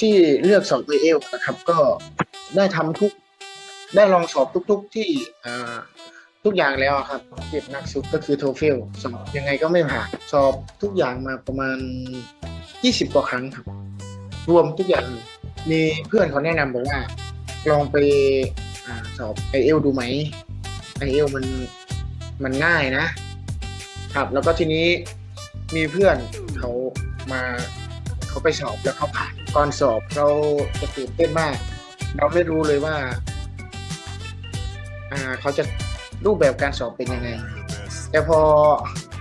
ที่เลือกสอบ i อเอลนะครับ ก็ได้ทำทุก ได้ลองสอบทุก ๆ ที่ทุกอย่างแล้วครับเก็บหนักสุดก็คือโทเฟลสอบยังไงก็ไม่ผ่านสอบทุกอย่างมาประมาณ 20 กว่าครั้งครับ รวมทุกอย่างมีเพื่อนเขาแนะนำบอกว่า ลองไปอสอบ i อเอลดูไหม i อเอลมันมันง่ายนะ ครับแล้วก็ทีนี้มีเพื่อนเขามาเขาไปสอบแล้วเขาผ่าน ก่อนสอบเราจะตื่นเต้นมาก เราไม่รู้เลยว่า อ่าเขาจะรูปแบบการสอบเป็นยังไง แต่พอ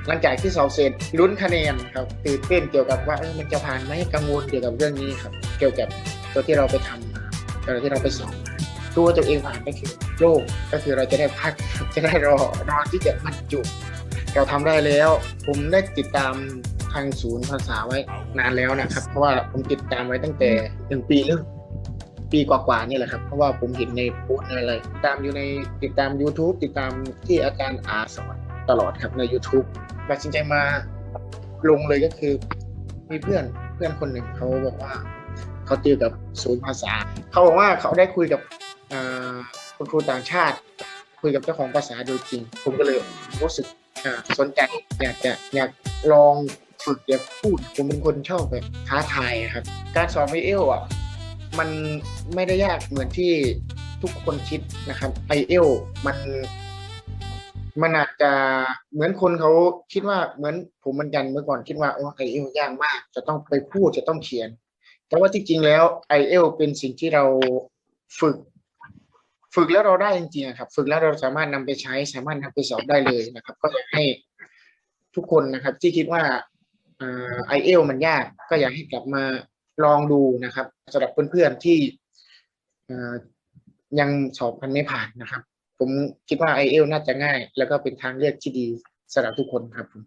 หลังจากที่สอบเสร็จลุ้นคะแนนครับตื่นเต้นเกี่ยวกับว่ามันจะผ่านไหมกังวลเกี่ยวกับเรื่องนี้ครับ เกี่ยวกับตัวที่เราไปทำมาตัวที่เราไปสอบมารู้ว่าตัวเองผ่านก็คือโล่งก็คือเราจะได้พักจะได้รอรอที่จะบรรจุ เราทำได้แล้ว ผมได้ติดตาม ทางศูนย์ภาษาไว้นานแล้วนะครับ เพราะว่าผมติดตามไว้ตั้งแต่หนึ่งปีหรือปีกว่าๆนี่แหละครับ เพราะว่าผมเห็นในโพสต์ในอะไรติดตามอยู่ในติดตาม YouTube ติดตามที่อาจารย์อาสอนตลอดครับใน YouTube ตัดสินใจมาลงเลยก็คือ มีเพื่อนเพื่อนคนหนึ่งเขาบอกว่าเขาติวกับศูนย์ภาษา เขาบอกว่าเขาได้คุยกับอ่าคุณครูต่างชาติ คุยกับเจ้าของภาษาโดยจริง ผมก็เลยรู้สึกอ่าสนใจอยากจะอยากลอง ฝึกอยากพูด ผมเป็นคนชอบแบบท้าทายครับ การสอนไอเอลอะมันไม่ได้ยากเหมือนที่ทุกคนคิดนะครับไอเอลมันมันอาจจะเหมือนคนเขาคิดว่าเหมือนผมมือนกันเมื่อก่อนคิดว่าโอ้ไอเอลยากมาก จะต้องไปพูดจะต้องเขียน แต่ว่าจริงๆแล้วไอเอลเป็นสิ่งที่เราฝึก ฝึกแล้วเราได้จริงๆครับ ฝึกแล้วเราสามารถนำไปใช้ สามารถนำไปสอบได้เลยนะครับ ก็อยากให้ทุกคนนะครับ ที่คิดว่า ไอเอลมันยาก ก็อยากให้กลับมาลองดูนะครับสำหรับเพื่อนๆที่ยังสอบกันไม่ผ่านนะครับ ผมคิดว่าไอเอลน่าจะง่าย แล้วก็เป็นทางเลือกที่ดีสำหรับทุกคนครับผม